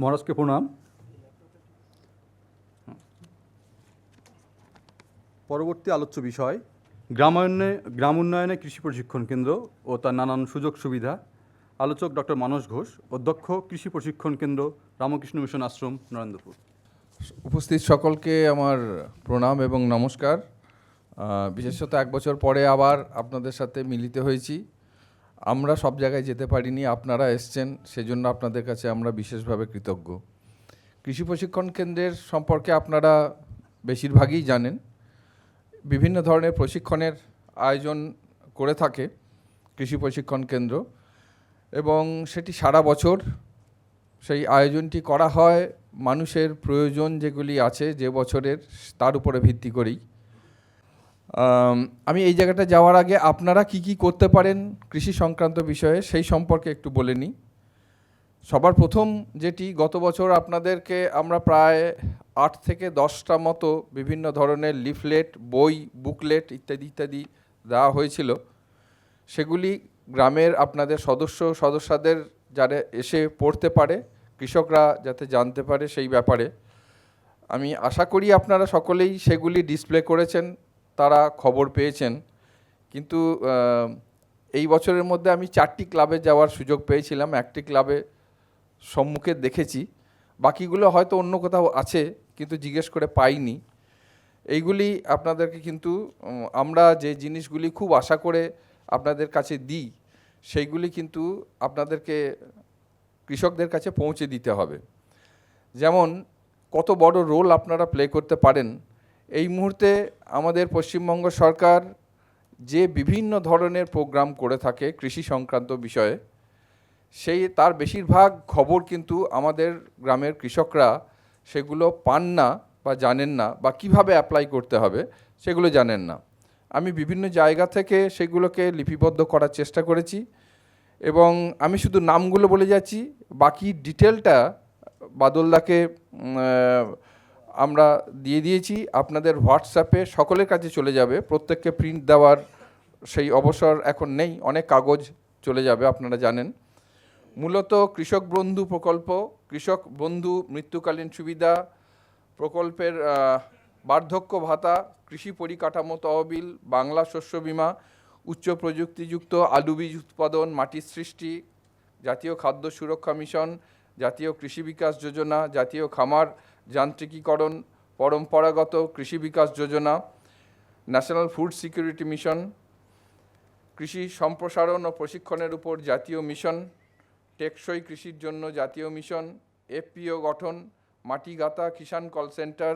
মহারাজকে প্রণাম। পরবর্তী আলোচ্য বিষয়, গ্রামায়ণে গ্রাম উন্নয়নে কৃষি প্রশিক্ষণ কেন্দ্র ও তার নানান সুযোগ সুবিধা। আলোচক ডক্টর মানস ঘোষ, অধ্যক্ষ কৃষি প্রশিক্ষণ কেন্দ্র, রামকৃষ্ণ মিশন আশ্রম, নরেন্দ্রপুর। উপস্থিত সকলকে আমার প্রণাম এবং নমস্কার। বিশেষত এক বছর পরে আবার আপনাদের সাথে মিলিত হয়েছি। আমরা সব জায়গায় যেতে পারিনি, আপনারা এসছেন, সেজন্য আপনাদের কাছে আমরা বিশেষভাবে কৃতজ্ঞ। কৃষি প্রশিক্ষণ কেন্দ্রের সম্পর্কে আপনারা বেশিরভাগই জানেন। বিভিন্ন ধরনের প্রশিক্ষণের আয়োজন করে থাকে কৃষি প্রশিক্ষণ কেন্দ্র এবং সেটি সারা বছর সেই আয়োজনটি করা হয়। মানুষের প্রয়োজন যেগুলি আছে যে বছরের, তার উপরে ভিত্তি করেই। আম, এই জায়গাটা যাওয়ার আগে আপনারা কি কি করতে পারেন কৃষি সংক্রান্ত বিষয়ে সেই সম্পর্কে একটু বলে নিই। সবার প্রথম যেটি গত বছর আপনাদেরকে আমরা প্রায় আট থেকে দশটা মতো বিভিন্ন ধরনের লিফলেট বই বুকলেট ইত্যাদি ইত্যাদি দেওয়া হয়েছিল। সেগুলি গ্রামের আপনাদের সদস্য সদস্যদের যারা এসে পড়তে পারে কৃষকরা যাতে জানতে পারে সেই ব্যাপারে। আমি আশা করি আপনারা সকলেই সেগুলি ডিসপ্লে করেছেন। তারা খবর পেয়েছেন। কিন্তু এই বছরের মধ্যে আমি চারটি ক্লাবে যাওয়ার সুযোগ পেয়েছিলাম। একটি ক্লাবে সম্মুখে দেখেছি। বাকিগুলো হয়তো অন্য কোথাও আছে, কিন্তু জিজ্ঞেস করে পাইনি। এইগুলি আপনাদেরকে কিন্তু আমরা যে জিনিসগুলি খুব আশা করে আপনাদের কাছে দিই, সেইগুলি কিন্তু আপনাদেরকে কৃষকদের কাছে পৌঁছে দিতে হবে। যেমন, কত বড় রোল আপনারা প্লে করতে পারেন এই মুহূর্তে আমাদের পশ্চিমবঙ্গ সরকার যে বিভিন্ন ধরনের প্রোগ্রাম করে থাকে কৃষি সংক্রান্ত বিষয়ে, সেই তার বেশিরভাগ খবর কিন্তু আমাদের গ্রামের কৃষকরা সেগুলো পান না বা জানেন না বা কীভাবে অ্যাপ্লাই করতে হবে সেগুলো জানেন না। আমি বিভিন্ন জায়গা থেকে সেগুলোকে লিপিবদ্ধ করার চেষ্টা করেছি এবং আমি শুধু নামগুলো বলে যাচ্ছি, বাকি ডিটেলটা বাদলদাকে আমরা দিয়ে দিয়েছি, আপনাদের হোয়াটসঅ্যাপে সকলের কাছে চলে যাবে, প্রত্যেককে প্রিন্ট দেওয়ার সেই অবসর এখন নেই, অনেক কাগজ চলে যাবে, আপনারা জানেন। মূলত কৃষক বন্ধু প্রকল্প, কৃষক বন্ধু মৃত্যুকালীন সুবিধা প্রকল্পের বার্ধক্য ভাতা, কৃষি পরিকাঠামো তহবিল, বাংলা শস্য বীমা, উচ্চ প্রযুক্তিযুক্ত আলু বীজ উৎপাদন, মাটির সৃষ্টি, জাতীয় খাদ্য সুরক্ষা মিশন জাতীয় কৃষি বিকাশ যোজনা, জাতীয় খামার যান্ত্রিকীকরণ, পরম্পরাগত কৃষি Vikas Yojana, national food security mission, কৃষি সম্প্রসারণ ও প্রশিক্ষণের উপর জাতীয় মিশন, টেকসই কৃষির জন্য জাতীয় মিশন, এফপিও গঠন মাটিগাতা কিষাণ কল সেন্টার।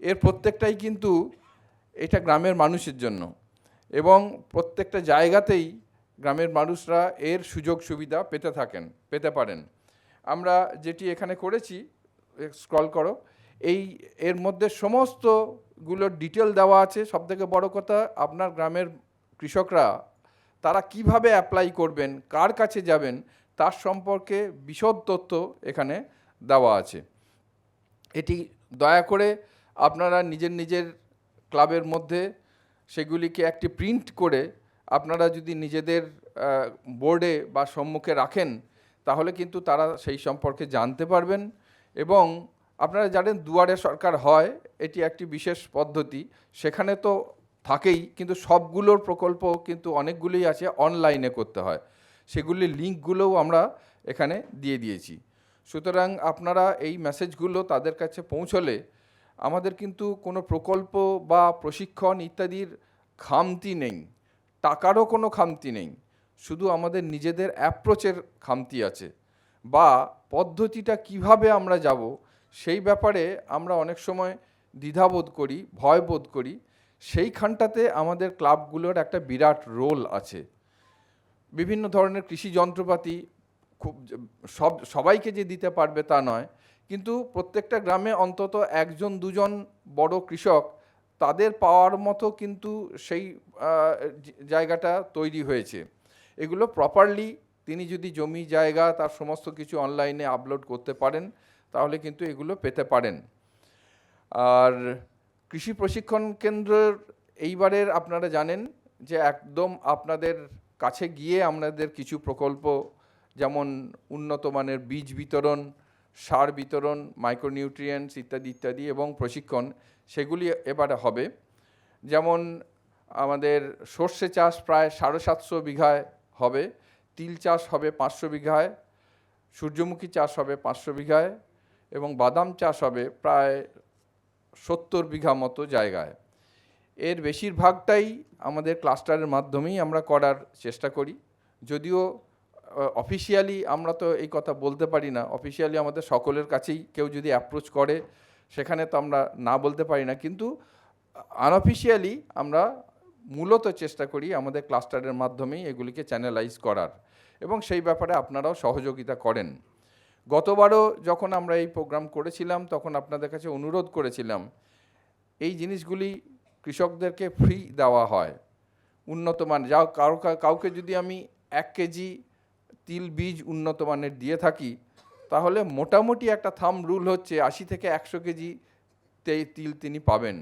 এর প্রত্যেকটাই কিন্তু এটা গ্রামের মানুষের জন্য এবং প্রত্যেকটা জায়গাতেই গ্রামের মানুষরা এর সুযোগ সুবিধা পেতে থাকেন, পেতে পারেন। আমরা যেটি এখানে করেছি স্ক্রল করো, এই, এর মধ্যে সমস্তগুলোর ডিটেল দেওয়া আছে। সবথেকে বড় কথা, আপনার গ্রামের কৃষকরা, তারা কীভাবে অ্যাপ্লাই করবেন, কার কাছে যাবেন, তার সম্পর্কে বিশদ তথ্য এখানে দেওয়া আছে। এটি দয়া করে আপনারা নিজের নিজের ক্লাবের মধ্যে সেগুলিকে একটি প্রিন্ট করে আপনারা যদি নিজেদের বোর্ডে বা সম্মুখে রাখেন তাহলে কিন্তু তারা সেই সম্পর্কে জানতে পারবেন। এবং আপনারা জানেন দুয়ারে সরকার হয়, এটি একটি বিশেষ পদ্ধতি। সেখানে তো থাকেই, কিন্তু সবগুলোর প্রকল্প কিন্তু অনেকগুলোই আছে অনলাইনে করতে হয়। সেগুলির লিঙ্কগুলোও আমরা এখানে দিয়ে দিয়েছি। সুতরাং আপনারা এই মেসেজগুলো তাদের কাছে পৌঁছলে আমাদের কিন্তু কোনো প্রকল্প বা প্রশিক্ষণ ইত্যাদির খামতি নেই। টাকারও কোনো খামতি নেই। শুধু আমাদের নিজেদের অ্যাপ্রোচের খামতি আছে বা পদ্ধতিটা কীভাবে আমরা যাব সেই ব্যাপারে আমরা অনেক সময় দ্বিধাবোধ করি ভয় বোধ করি। সেইখানটাতে আমাদের ক্লাবগুলোর একটা বিরাট রোল আছে। বিভিন্ন ধরনের কৃষি যন্ত্রপাতি খুব সব, সবাইকে যে দিতে পারবে তা নয়। কিন্তু প্রত্যেকটা গ্রামে অন্তত একজন, দুজন বড় কৃষক তাদের পাওয়ার মতো কিন্তু সেই জায়গাটা তৈরি হয়েছে। এগুলো প্রপারলি তিনি যদি জমি, জায়গা, তার সমস্ত কিছু অনলাইনে আপলোড করতে পারেন, তাহলে কিন্তু এগুলো পেতে পারেন। আর কৃষি প্রশিক্ষণ কেন্দ্রের এইবারের আপনারা জানেন যে একদম আপনাদের কাছে গিয়ে আমাদের কিছু প্রকল্প, যেমন উন্নত মানের বীজ বিতরণ, সার বিতরণ মাইক্রোনিউট্রিয়েন্টস ইত্যাদি ইত্যাদি এবং প্রশিক্ষণ, সেগুলি এবারে হবে। যেমন আমাদের সর্ষে চাষ প্রায় সাড়ে সাতশো বিঘায় হবে। তিল চাষ হবে পাঁচশো বিঘায়, সূর্যমুখী চাষ হবে পাঁচশো বিঘায় এবং বাদাম চাষ হবে প্রায় সত্তর বিঘা মতো জায়গায়। এর বেশিরভাগটাই আমাদের ক্লাস্টারের মাধ্যমেই আমরা করার চেষ্টা করি। যদিও অফিসিয়ালি আমরা তো এই কথা বলতে পারি না। অফিসিয়ালি আমাদের সকলের কাছেই কেউ যদি অ্যাপ্রোচ করে, সেখানে তো আমরা না বলতে পারি না। কিন্তু আনঅফিসিয়ালি আমরা মূলত চেষ্টা করি আমাদের ক্লাস্টারের মাধ্যমেই এগুলিকে চ্যানেলাইজ করার। এবং সেই ব্যাপারে আপনারাও সহযোগিতা করেন। গতবারও যখন আমরা এই প্রোগ্রাম করেছিলাম, তখন আপনাদের কাছে অনুরোধ করেছিলাম, এই জিনিসগুলি কৃষকদেরকে ফ্রি দেওয়া হয়। উন্নত মান যা কারও, কাউকে যদি আমি এক কেজি তিল বীজ উন্নত মানের দিয়ে থাকি, তাহলে মোটামুটি একটা থাম রুল হচ্ছে আশি থেকে একশো কেজি তিল তিনি পাবেন।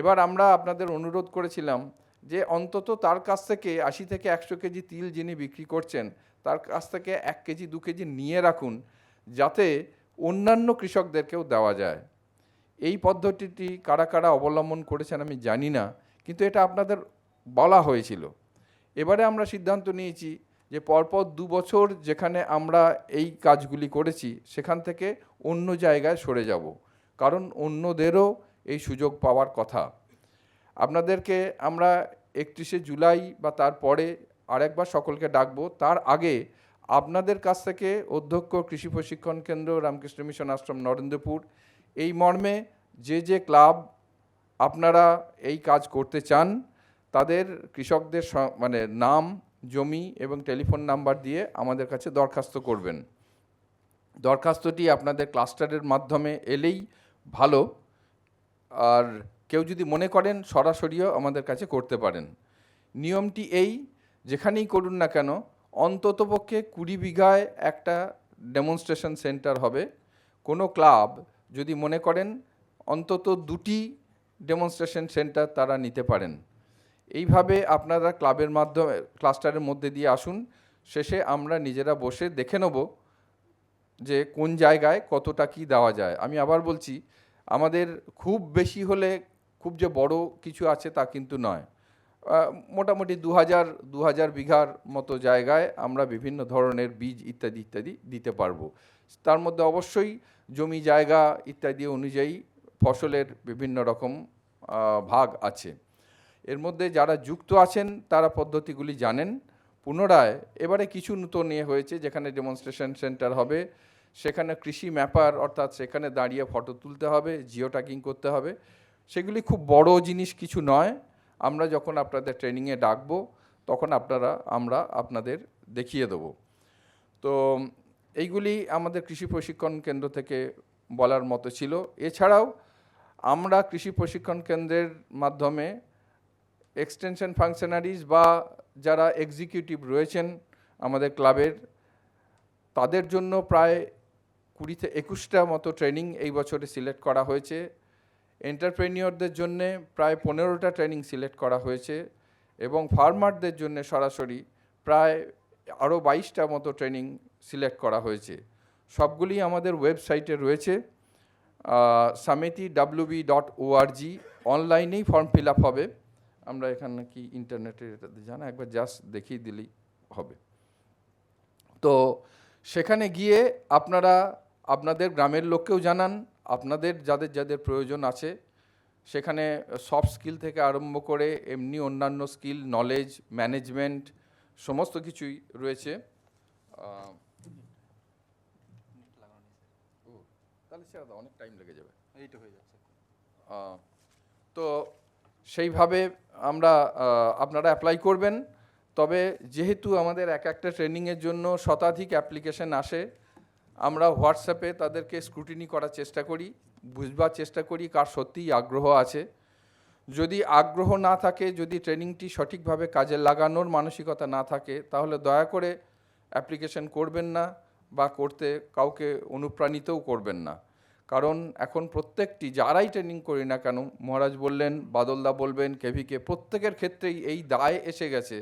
এবার আমরা আপনাদের অনুরোধ করেছিলাম যে অন্তত তার কাছ থেকে আশি থেকে একশো কেজি তিল যিনি বিক্রি করছেন, তার কাছ থেকে এক কেজি, দু কেজি নিয়ে রাখুন যাতে অন্যান্য কৃষকদেরকেও দেওয়া যায়। এই পদ্ধতিটি কারা কারা অবলম্বন করেছেন আমি জানি না, কিন্তু এটা আপনাদের বলা হয়েছিল। এবারে আমরা সিদ্ধান্ত নিয়েছি যে পরপর দু বছর যেখানে আমরা এই কাজগুলি করেছি, সেখান থেকে অন্য জায়গায় সরে যাব। কারণ অন্যদেরও এই সুযোগ পাওয়ার কথা। আপনাদেরকে আমরা একত্রিশে জুলাই বা তারপরে আরেকবার সকলকে ডাকবো। তার আগে আপনাদের কাছ থেকে অধ্যক্ষ, কৃষি প্রশিক্ষণ কেন্দ্র, রামকৃষ্ণ মিশন আশ্রম, নরেন্দ্রপুর, এই মর্মে যে যে ক্লাব আপনারা এই কাজ করতে চান, তাদের কৃষকদের মানে নাম, জমি এবং টেলিফোন নাম্বার দিয়ে আমাদের কাছে দরখাস্ত করবেন। দরখাস্তটি আপনাদের ক্লাস্টারের মাধ্যমে এলেই ভালো। আর কেউ যদি মনে করেন সরাসরিও আমাদের কাছে করতে পারেন। নিয়মটি এই, যেখানেই করুন না কেন, অন্ততপক্ষে কুড়ি বিঘায় একটা ডেমনস্ট্রেশন সেন্টার হবে। কোনো ক্লাব যদি মনে করেন, অন্তত দুটি ডেমনস্ট্রেশন সেন্টার তারা নিতে পারেন। এইভাবে আপনারা ক্লাবের মাধ্যমে ক্লাস্টারের মধ্যে দিয়ে আসুন। শেষে আমরা নিজেরা বসে দেখে নেব যে কোন জায়গায় কতটা কি দেওয়া যায়। আমি আবার বলছি আমাদের খুব বেশি হলে খুব যে বড় কিছু আছে তা কিন্তু নয়। মোটামুটি দু হাজার দু হাজার বিঘার মতো জায়গায় আমরা বিভিন্ন ধরনের বীজ ইত্যাদি ইত্যাদি দিতে পারব। তার মধ্যে অবশ্যই জমি জায়গা ইত্যাদি অনুযায়ী ফসলের বিভিন্ন রকম ভাগ আছে। এর মধ্যে যারা যুক্ত আছেন তারা পদ্ধতিগুলি জানেন। পুনরায় এবারে কিছু নতুন ইয়ে হয়েছে যেখানে ডেমনস্ট্রেশন সেন্টার হবে। সেখানে কৃষি ম্যাপার অর্থাৎ সেখানে দাঁড়িয়ে ফটো তুলতে হবে জিও ট্যাকিং করতে হবে। সেগুলি খুব বড় জিনিস কিছু নয়। আমরা যখন আপনাদের ট্রেনিংয়ে ডাকবো, তখন আপনারা, আমরা আপনাদের দেখিয়ে দেবো। তো এইগুলি আমাদের কৃষি প্রশিক্ষণ কেন্দ্র থেকে বলার মতো ছিল। এছাড়াও আমরা কৃষি প্রশিক্ষণ কেন্দ্রের মাধ্যমে এক্সটেনশন ফাংশনারিজ বা যারা এক্সিকিউটিভ রয়েছেন আমাদের ক্লাবের, তাদের জন্য প্রায় কুড়ি থেকে একুশটা মতো ট্রেনিং এই বছরে সিলেক্ট করা হয়েছে। এন্টারপ্রেনিয়রদের জন্য প্রায় পনেরোটা ট্রেনিং সিলেক্ট করা হয়েছে এবং ফার্মারদের জন্য সরাসরি প্রায় আরও বাইশটা মতো ট্রেনিং সিলেক্ট করা হয়েছে। সবগুলি আমাদের ওয়েবসাইটে রয়েছে। সামেতি ডাব্লিউবি ডট ওআরজি অনলাইনেই ফর্ম ফিল আপ হবে। আমরা এখানে কি ইন্টারনেটে এটাতে জানা? একবার জাস্ট দেখিয়ে দিলেই হবে। তো সেখানে গিয়ে আপনারা আপনাদের গ্রামের লোককেও জানান আপনাদের যাদের যাদের প্রয়োজন আছে। সেখানে সফট স্কিল থেকে আরম্ভ করে এমনি অন্যান্য স্কিল নলেজ ম্যানেজমেন্ট সমস্ত কিছুই রয়েছে। ও, তাহলে দাও অনেক টাইম লেগে যাবে। এইটা হয়ে যাচ্ছে। তো সেইভাবে আমরা আপনারা অ্যাপ্লাই করবেন। তবে যেহেতু আমাদের এক একটা ট্রেনিংয়ের জন্য শতাধিক অ্যাপ্লিকেশন আসে আমরা হোয়াটসঅ্যাপে তাদেরকে স্ক্রুটিনি করার চেষ্টা করি, বুঝবার চেষ্টা করি কার সত্যিই আগ্রহ আছে। যদি আগ্রহ না থাকে, যদি ট্রেনিংটি সঠিকভাবে কাজে লাগানোর মানসিকতা না থাকে, তাহলে দয়া করে অ্যাপ্লিকেশন করবেন না বা করতে কাউকে অনুপ্রাণিতও করবেন না। কারণ এখন প্রত্যেকটি, যারাই ট্রেনিং করি না কেন, মহারাজ বললেন, বাদলদা বলবেন কেভিকে প্রত্যেকের ক্ষেত্রেই এই দায় এসে গেছে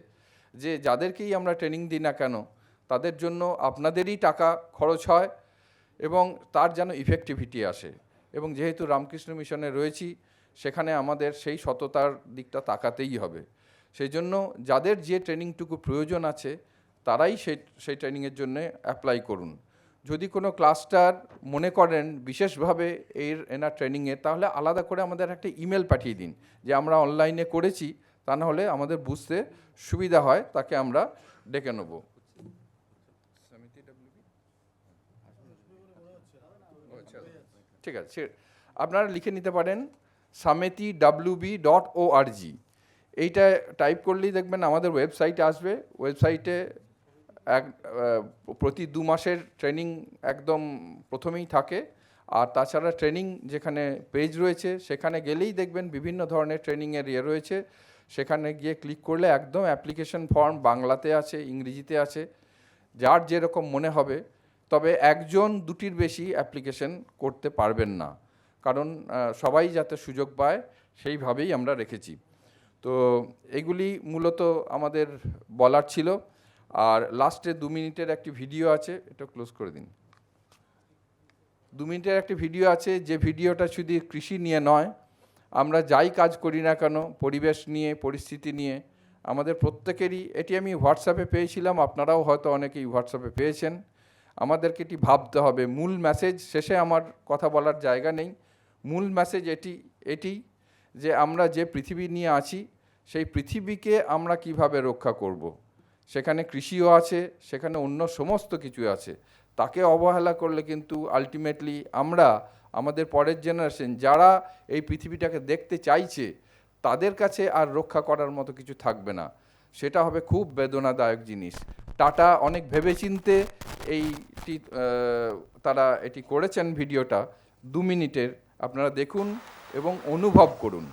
যে, যাদেরকেই আমরা ট্রেনিং দিই না কেন তাদের জন্য আপনাদেরই টাকা খরচ হয় এবং তার যেন ইফেক্টিভিটি আসে। এবং যেহেতু রামকৃষ্ণ মিশনে রয়েছি, সেখানে আমাদের সেই সততার দিকটা তাকাতেই হবে। সেই জন্য যাদের যে ট্রেনিংটুকু প্রয়োজন আছে, তারাই সেই সেই ট্রেনিংয়ের জন্য অ্যাপ্লাই করুন। যদি কোনো ক্লাস্টার মনে করেন বিশেষভাবে এর, এনার ট্রেনিংয়ে, তাহলে আলাদা করে আমাদের একটা ইমেল পাঠিয়ে দিন যে আমরা অনলাইনে করেছি, তা না হলে আমাদের বুঝতে সুবিধা হয়, তাকে আমরা ডেকে নেব। ঠিক আছে আপনারা লিখে নিতে পারেন সামেতি ডাব্লিউবি ডট ও আর জি এইটা টাইপ করলেই দেখবেন আমাদের ওয়েবসাইট আসবে। ওয়েবসাইটে এক প্রতি দু মাসের ট্রেনিং একদম প্রথমেই থাকে। আর তাছাড়া ট্রেনিং যেখানে পেজ রয়েছে, সেখানে গেলেই দেখবেন বিভিন্ন ধরনের ট্রেনিংয়ের ইয়ে রয়েছে। সেখানে গিয়ে ক্লিক করলে একদম অ্যাপ্লিকেশন ফর্ম বাংলাতে আছে, ইংরেজিতে আছে। যার যেরকম মনে হবে তবে একজন দুটির বেশি অ্যাপ্লিকেশন করতে পারবেন না। কারণ সবাই যাতে সুযোগ পায়, সেইভাবেই আমরা রেখেছি। তো এগুলি মূলত আমাদের বলার ছিল। আর লাস্টে দু মিনিটের একটি ভিডিও আছে, এটা ক্লোজ করে দিন। দু মিনিটের একটি ভিডিও আছে, যে ভিডিওটা শুধু কৃষি নিয়ে নয়, আমরা যাই কাজ করি না কেন, পরিবেশ নিয়ে, পরিস্থিতি নিয়ে, আমাদের প্রত্যেকেরই, এটি আমি হোয়াটসঅ্যাপে পেয়েছিলাম, আপনারাও হয়তো অনেকেই হোয়াটসঅ্যাপে পেয়েছেন। আমাদেরকে এটি ভাবতে হবে। মূল মেসেজ শেষে আমার কথা বলার জায়গা নেই। মূল মেসেজ এটি এটি যে আমরা যে পৃথিবী নিয়ে আছি, সেই পৃথিবীকে আমরা কীভাবে রক্ষা করব। সেখানে কৃষিও আছে, সেখানে অন্য সমস্ত কিছু আছে। তাকে অবহেলা করলে কিন্তু আলটিমেটলি আমরা, আমাদের পরের জেনারেশন যারা এই পৃথিবীটাকে দেখতে চাইছে, তাদের কাছে আর রক্ষা করার মতো কিছু থাকবে না। সেটা হবে খুব বেদনাদায়ক জিনিস। টাটা অনেক ভেবেচিন্তে এইটি তারা এটি করেছেন ভিডিওটা। দু মিনিটের, আপনারা দেখুন এবং অনুভব করুন।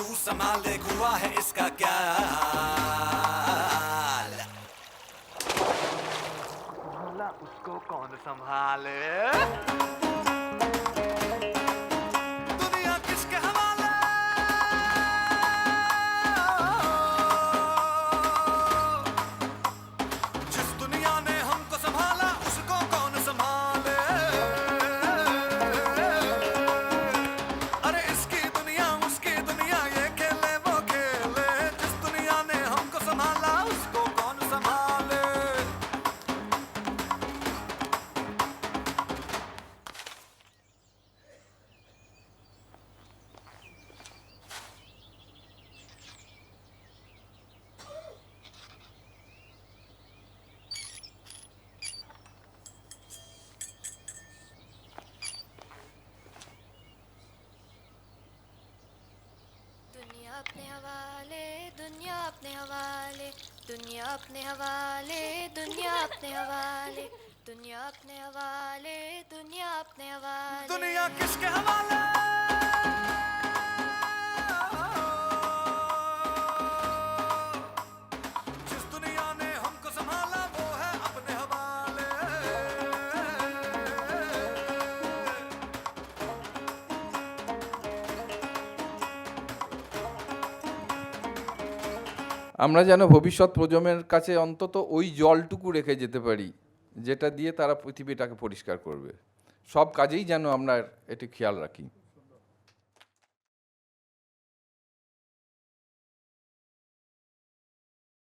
तू संभाले हुआ है इसका क्या उसको कौन संभाले? दुनिया अपने हवाले, दुनिया अपने हवाले, दुनिया अपने हवाले, दुनिया अपने हवाले। दुनिया किसके हवाले? আমরা যেন ভবিষ্যৎ প্রজন্মের কাছে অন্তত ওই জলটুকু রেখে যেতে পারি, যেটা দিয়ে তারা পৃথিবীটাকে পরিষ্কার করবে। সব কাজেই যেন আমরা এটি খেয়াল রাখি।